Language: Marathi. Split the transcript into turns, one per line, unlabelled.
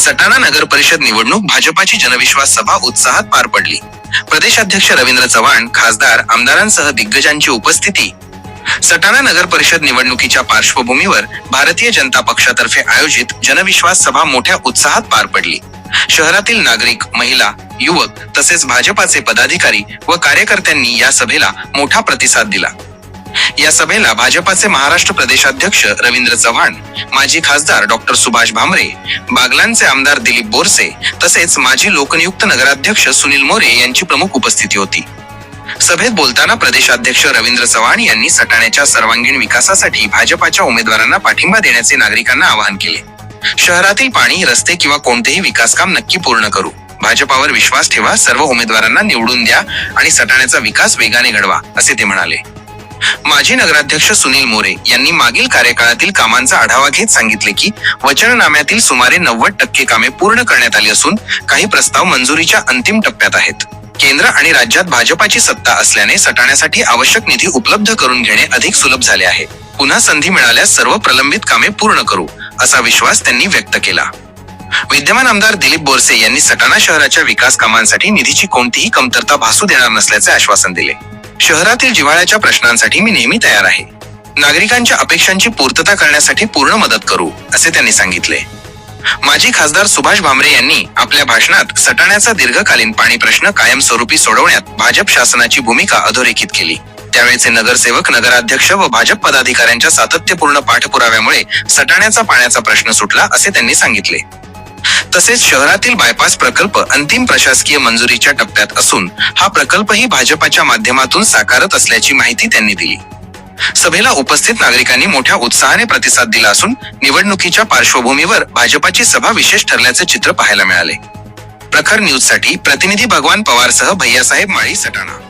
सटाणा नगर परिषद निवडणूक भाजपाची जनविश्वास सभा उत्साहात पार पडली. प्रदेशाध्यक्ष रवींद्र चव्हाण खासदार आमदारांसह दिग्गजांची उपस्थिती. सटाणा नगर परिषद निवडणुकीच्या पार्श्वभूमीवर भारतीय जनता पक्षातर्फे आयोजित जनविश्वास सभा मोठ्या उत्साहात पार पडली. शहरातील नागरिक महिला युवक तसेच भाजपाचे पदाधिकारी व कार्यकर्त्यांनी या सभेला मोठा प्रतिसाद दिला. या सभेला भाजपाचे महाराष्ट्र प्रदेशाध्यक्ष रवींद्र चव्हाण माजी खासदार डॉक्टर सुभाष भामरे बागलांचे आमदार दिलीप बोरसे तसेच माजी लोकनियुक्त नगराध्यक्ष सुनील मोरे यांची प्रमुख उपस्थिती होती. सभेत बोलताना प्रदेशाध्यक्ष रवींद्र चव्हाण यांनी सटाण्याच्या सर्वांगीण विकासासाठी भाजपाच्या उमेदवारांना पाठिंबा देण्याचे नागरिकांना आवाहन केले. शहरातील पाणी रस्ते किंवा कोणतेही विकास काम नक्की पूर्ण करू. भाजपावर विश्वास ठेवा सर्व उमेदवारांना निवडून द्या आणि सटाण्याचा विकास वेगाने घडवा असे ते म्हणाले. माजी नगराध्यक्ष सुनील मोरे यांनी मागील कार्यकाळातील कामांचा आढावा घेत सांगितले की वचननाम्यातील सुमारे नव्वद टक्के कामे पूर्ण करण्यात आली असून काही प्रस्ताव मंजुरीच्या अंतिम टप्प्यात आहेत. केंद्र आणि राज्यात भाजपाची सत्ता असल्याने सटाण्यासाठी आवश्यक निधी उपलब्ध करून घेणे अधिक सुलभ झाले आहे. पुन्हा संधी मिळाल्यास सर्व प्रलंबित कामे पूर्ण करू असा विश्वास त्यांनी व्यक्त केला. विद्यमान आमदार दिलीप बोरसे यांनी सटाणा शहराच्या विकास कामांसाठी निधीची कोणतीही कमतरता भासू देणार नसल्याचे आश्वासन दिले. शहरातील जिव्हाळ्याच्या प्रश्नांसाठी मी नेहमी तयार आहे. नागरिकांच्या अपेक्षांची पूर्तता करण्यासाठी पूर्ण मदत करू असे त्यांनी सांगितले. माजी खासदार सुभाष भामरे यांनी आपल्या भाषणात सटाण्याचा दीर्घकालीन पाणी प्रश्न कायमस्वरूपी सोडवण्यात भाजप शासनाची भूमिका अधोरेखित केली. त्यावेळेचे नगरसेवक नगराध्यक्ष व भाजप पदाधिकाऱ्यांच्या सातत्यपूर्ण पाठपुराव्यामुळे सटाण्याचा पाण्याचा प्रश्न सुटला असे त्यांनी सांगितले. तसेच शहरातील बायपास प्रकल्प अंतिम प्रशासकीय मंजुरीच्या टप्प्यात असून हा प्रकल्पही भाजपाच्या माध्यमातून साकारत असल्याची माहिती त्यांनी दिली. सभेला उपस्थित नागरिकांनी मोठ्या उत्साहाने प्रतिसाद दिला असून निवडणुकीच्या पार्श्वभूमीवर भाजपाची सभा विशेष ठरल्याचे चित्र पाहायला मिळाले. प्रखर न्यूजसाठी प्रतिनिधी भगवान पवारसह भैयासाहेब माळी सटाणा.